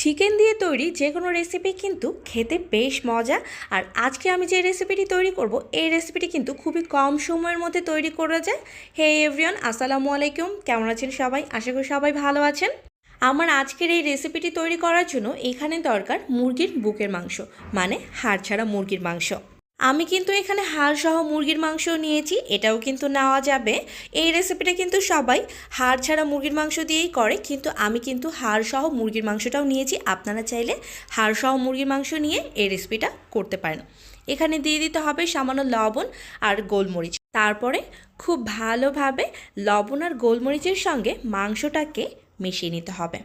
Chicken দিয়ে তৈরি যে কোনো রেসিপি কিন্তু খেতে বেশ মজা। আর আজকে আমি যে রেসিপিটি তৈরি করব, এই রেসিপিটি কিন্তু খুবই কম সময়ের মধ্যে তৈরি করা যায়। হে এভরিওয়ান আসসালামু আলাইকুম। কেমন আছেন সবাই? আশা করি সবাই ভালো আছেন। আমার আজকের এই রেসিপিটি তৈরি করার জন্য এখানে দরকার মুরগির বুকের মাংস মানে হাড় ছাড়া মুরগির মাংস। আমি কিন্তু এখানে হাড় সহ মুরগির মাংস নিয়েছি, এটাও কিন্তু নেওয়া যাবে। এই রেসিপিটা কিন্তু সবাই হাড় ছাড়া মুরগির মাংস দিয়েই করে, কিন্তু আমি কিন্তু হাড় সহ মুরগির মাংসটাও নিয়েছি। আপনারা চাইলে হাড় সহ মুরগির মাংস নিয়ে এই রেসিপিটা করতে পারেন। এখানে দিয়ে দিতে হবে সামান্য লবণ আর গোলমরিচ। তারপরে খুব ভালোভাবে লবণ আর গোলমরিচের সঙ্গে মাংসটাকে মিশিয়ে নিতে হবে।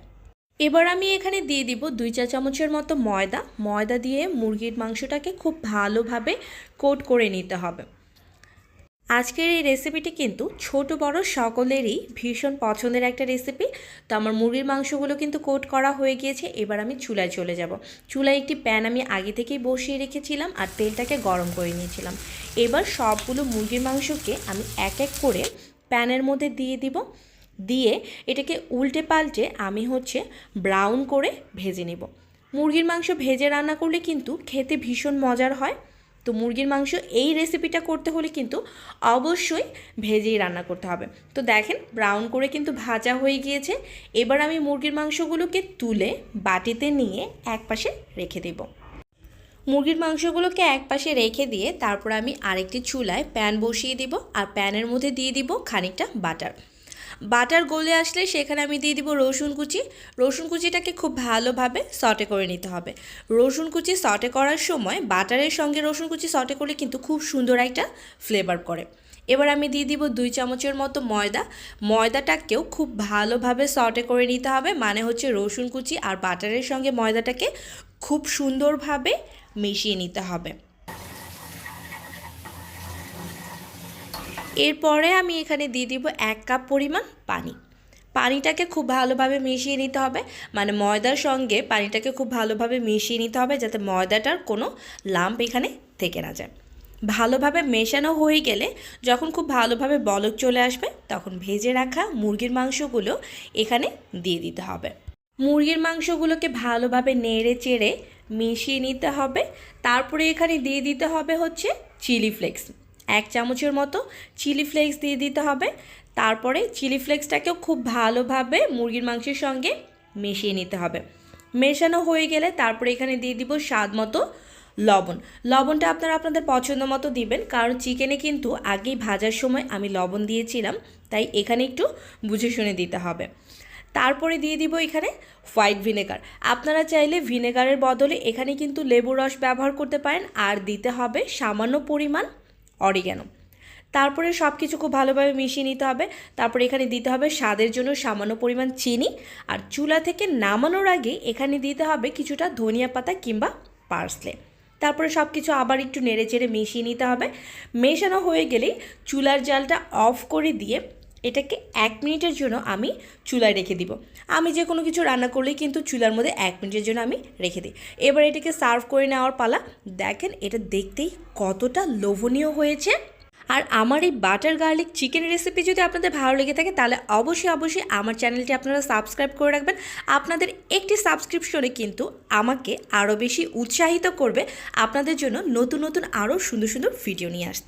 এবার আমি এখানে দিয়ে দিব দুই চা চামচের মতো ময়দা। ময়দা দিয়ে মুরগির মাংসটাকে খুব ভালোভাবে কোট করে নিতে হবে। আজকের এই রেসিপিটি কিন্তু ছোট, বড় সকলেরই ভীষণ পছন্দের একটা রেসিপি। তো আমার মুরগির মাংসগুলো কিন্তু কোট করা হয়ে গিয়েছে। এবার আমি চুলায় চলে যাব। চুলায় একটি প্যান আমি আগে থেকেই বসিয়ে রেখেছিলাম আর তেলটাকে গরম করে নিয়েছিলাম। এবার সবগুলো মুরগির মাংসকে আমি এক এক করে প্যানের মধ্যে দিয়ে দিব। দিয়ে এটাকে উল্টে পাল্টে আমি হচ্ছে ব্রাউন করে ভেজে নেব। মুরগির মাংস ভেজে রান্না করলে কিন্তু খেতে ভীষণ মজার হয়। তো মুরগির মাংস এই রেসিপিটা করতে হলে কিন্তু অবশ্যই ভেজেই রান্না করতে হবে। তো দেখেন ব্রাউন করে কিন্তু ভাজা হয়ে গিয়েছে। এবার আমি মুরগির মাংসগুলোকে তুলে বাটিতে নিয়ে একপাশে রেখে দেব। মুরগির মাংসগুলোকে একপাশে রেখে দিয়ে তারপর আমি আরেকটি চুলায় প্যান বসিয়ে দিব আর প্যানের মধ্যে দিয়ে দিব খানিকটা বাটার বাটার গলে আসলে সেখানে আমি দিয়ে দিব রসুন কুচি। রসুন কুচিটাকে খুব ভালোভাবে সটে করে নিতে হবে। রসুন কুচি সটে করার সময় বাটারের সঙ্গে রসুন কুচি সটে করলে কিন্তু খুব সুন্দর একটা ফ্লেভার করে। এবার আমি দিয়ে দিব দুই চামচের মতো ময়দা। ময়দাটাকেও খুব ভালোভাবে সটে করে নিতে হবে। মানে হচ্ছে রসুন কুচি আর বাটারের সঙ্গে ময়দাটাকে খুব সুন্দরভাবে মিশিয়ে নিতে হবে। এরপরে আমি এখানে দিয়ে দিব এক কাপ পরিমাণ পানি। পানিটাকে খুব ভালোভাবে মিশিয়ে নিতে হবে। মানে ময়দার সঙ্গে পানিটাকে খুব ভালোভাবে মিশিয়ে নিতে হবে যাতে ময়দাটার কোনো লাম্প এখানে থেকে না যায়। ভালোভাবে মেশানো হয়ে গেলে যখন খুব ভালোভাবে বলক চলে আসবে, তখন ভেজে রাখা মুরগির মাংসগুলো এখানে দিয়ে দিতে হবে। মুরগির মাংসগুলোকে ভালোভাবে নেড়ে চেড়ে মিশিয়ে নিতে হবে। তারপরে এখানে দিয়ে দিতে হবে হচ্ছে চিলি ফ্লেক্স। এক চামচের মতো চিলি ফ্লেক্স দিয়ে দিতে হবে। তারপরে চিলি ফ্লেক্সটাকেও খুব ভালোভাবে মুরগির মাংসের সঙ্গে মিশিয়ে নিতে হবে। মেশানো হয়ে গেলে তারপরে এখানে দিয়ে দিব স্বাদ মতো লবণ। লবণটা আপনারা আপনাদের পছন্দ মতো দিবেন, কারণ চিকেনে কিন্তু আগেই ভাজার সময় আমি লবণ দিয়েছিলাম, তাই এখানে একটু বুঝে শুনে দিতে হবে। তারপরে দিয়ে দিব এখানে হোয়াইট ভিনেগার। আপনারা চাইলে ভিনেগারের বদলে এখানে কিন্তু লেবু রস ব্যবহার করতে পারেন, আর দিতে হবে সামান্য পরিমাণ অরিগ্যানো তারপরে সব কিছু খুব ভালোভাবে মিশিয়ে নিতে হবে। তারপরে এখানে দিতে হবে স্বাদের জন্য সামান্য পরিমাণ চিনি। আর চুলা থেকে নামানোর আগে এখানে দিতে হবে কিছুটা ধনিয়া পাতা কিংবা পার্সলে। তারপরে সব কিছু আবার একটু নেড়ে চেড়ে মিশিয়ে নিতে হবে। মেশানো হয়ে গেলেই চুলার জালটা অফ করে দিয়ে এটাকে এক মিনিটের জন্য আমি চুলায় রেখে দিব। আমি যে কোনো কিছু রান্না করলেই কিন্তু চুলার মধ্যে এক মিনিটের জন্য আমি রেখে দিই। এবার এটাকে সার্ভ করে নেওয়ার পালা। দেখেন, এটা দেখতেই কতটা লোভনীয় হয়েছে। আর আমার এই বাটার গার্লিক চিকেন রেসিপি যদি আপনাদের ভালো লেগে থাকে, তাহলে অবশ্যই অবশ্যই আমার চ্যানেলটি আপনারা সাবস্ক্রাইব করে রাখবেন। আপনাদের একটি সাবস্ক্রিপশনে কিন্তু আমাকে আরও বেশি উৎসাহিত করবে। আপনাদের জন্য নতুন নতুন আরও সুন্দর সুন্দর ভিডিও নিয়ে আসতে।